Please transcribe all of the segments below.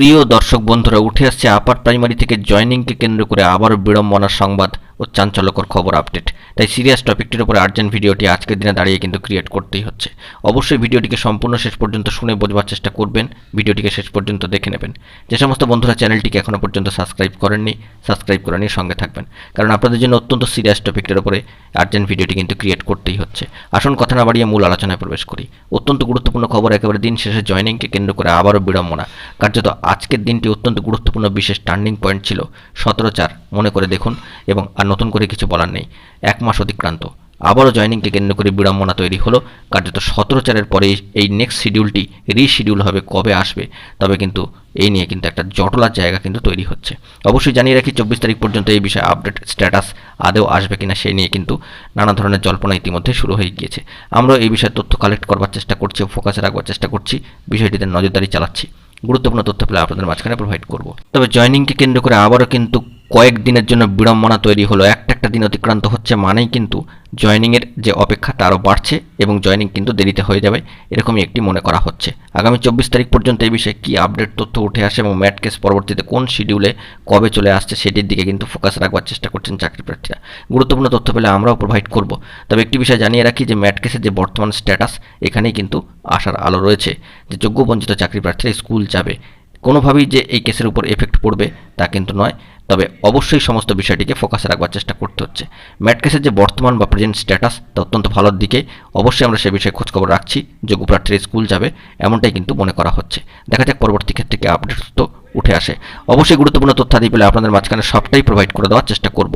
প্রিয় দর্শক বন্ধুরা, উঠে আসছে আপার প্রাইমারি থেকে জয়নিংকে কেন্দ্র করে আবারও বিড়ম্বনার সংবাদ ও চাঞ্চল্যকর খবর আপডেট। তাই সিরিয়াস টপিকটির উপরে আর্জেন্ট ভিডিওটি আজকের দিনে দাঁড়িয়ে কিন্তু ক্রিয়েট করতেই হচ্ছে। অবশ্যই ভিডিওটিকে সম্পূর্ণ শেষ পর্যন্ত শুনে বোঝবার চেষ্টা করবেন, ভিডিওটিকে শেষ পর্যন্ত দেখে নেবেন। যে সমস্ত বন্ধুরা চ্যানেলটিকে এখনও পর্যন্ত সাবস্ক্রাইব করেননি সাবস্ক্রাইব করে নিয়ে সঙ্গে থাকবেন। কারণ আপনাদের জন্য অত্যন্ত সিরিয়াস টপিকটির উপরে আর্জেন্ট ভিডিওটি কিন্তু ক্রিয়েট করতেই হচ্ছে। আসুন কথা না বাড়িয়ে মূল আলোচনায় প্রবেশ করি। অত্যন্ত গুরুত্বপূর্ণ খবর একেবারে দিন শেষে জয়নিংকে কেন্দ্র করে আবারও বিড়ম্বনা। কার্যত আজকের দিনটি অত্যন্ত গুরুত্বপূর্ণ, বিশেষ টার্নিং পয়েন্ট ছিল। সতেরো চার, মনে করে দেখুন, এবং আর নতুন করে কিছু বলার নেই। এক মাস অতিক্রান্ত। আবারও জয়নিংকে কেন্দ্র করে বিড়ম্বনা তৈরি হলো। কার্যত সতেরো চারের পরে এই নেক্সট শিডিউলটি রিশিডিউল হবে, কবে আসবে? তবে কিন্তু এই নিয়ে কিন্তু একটা জটলার জায়গা কিন্তু তৈরি হচ্ছে। অবশ্যই জানিয়ে রাখি, চব্বিশ তারিখ পর্যন্ত এই বিষয়ে আপডেট স্ট্যাটাস আদেও আসবে কিনা সেই নিয়ে কিন্তু নানা ধরনের জল্পনা ইতিমধ্যে শুরু হয়ে গিয়েছে। আমরা এই বিষয়ে তথ্য কালেক্ট করবার চেষ্টা করছি ফোকাসে রাখবার চেষ্টা করছি। বিষয়টিতে নজরদারি চালাচ্ছি। গুরুত্বপূর্ণ তথ্য পেলে আপনাদের মাঝখানে প্রোভাইড করব। তবে জয়নিংকে কেন্দ্র করে আবারও কিন্তু কয়েক দিনের জন্য বিড়ম্বনা তৈরি হলো। একটা একটা দিন অতিক্রান্ত হচ্ছে মানেই কিন্তু জয়নিংয়ের যে অপেক্ষা, তারও বাড়ছে এবং জয়নিং কিন্তু দেরিতে হয়ে যাবে, এরকমই একটি মনে করা হচ্ছে। আগামী চব্বিশ তারিখ পর্যন্ত এই বিষয়ে কী আপডেট তথ্য উঠে আসে এবং ম্যাট কেস পরবর্তীতে কোন শিডিউলে কবে চলে আসছে সেটির দিকে কিন্তু ফোকাস রাখবার চেষ্টা করছেন চাকরি প্রার্থীরা। গুরুত্বপূর্ণ তথ্য পেলে আমরাও প্রোভাইড করব। তবে একটি বিষয় জানিয়ে রাখি যে ম্যাট কেসের যে বর্তমান স্ট্যাটাস এখানেই কিন্তু আসার আলো রয়েছে যে যোগ্য বঞ্চিত চাকরি প্রার্থীরা স্কুল যাবে। কোনোভাবেই যে এই কেসের উপর এফেক্ট পড়বে তা কিন্তু নয়। তবে অবশ্যই সমস্ত বিষয়টিকে ফোকাসে রাখবার চেষ্টা করতে হচ্ছে। ম্যাট কেসের যে বর্তমান বা প্রেজেন্ট স্ট্যাটাস তা অত্যন্ত ভালোর দিকে অবশ্যই আমরা সে বিষয়ে খোঁজখবর রাখছি যোগ্য প্রার্থীরা স্কুল যাবে, এমনটাই কিন্তু মনে করা হচ্ছে। দেখা যাক পরবর্তী ক্ষেত্রে আপডেট তো উঠে আসে। অবশ্যই গুরুত্বপূর্ণ তথ্যাদি পেলে আপনাদের মাঝখানে সবটাই প্রোভাইড করে দেওয়ার চেষ্টা করব।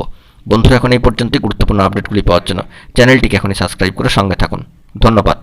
বন্ধুরা, এখন এই পর্যন্তই গুরুত্বপূর্ণ আপডেটগুলি পাওয়ার জন্য। চ্যানেলটিকে এখনই সাবস্ক্রাইব করে সঙ্গে থাকুন। ধন্যবাদ।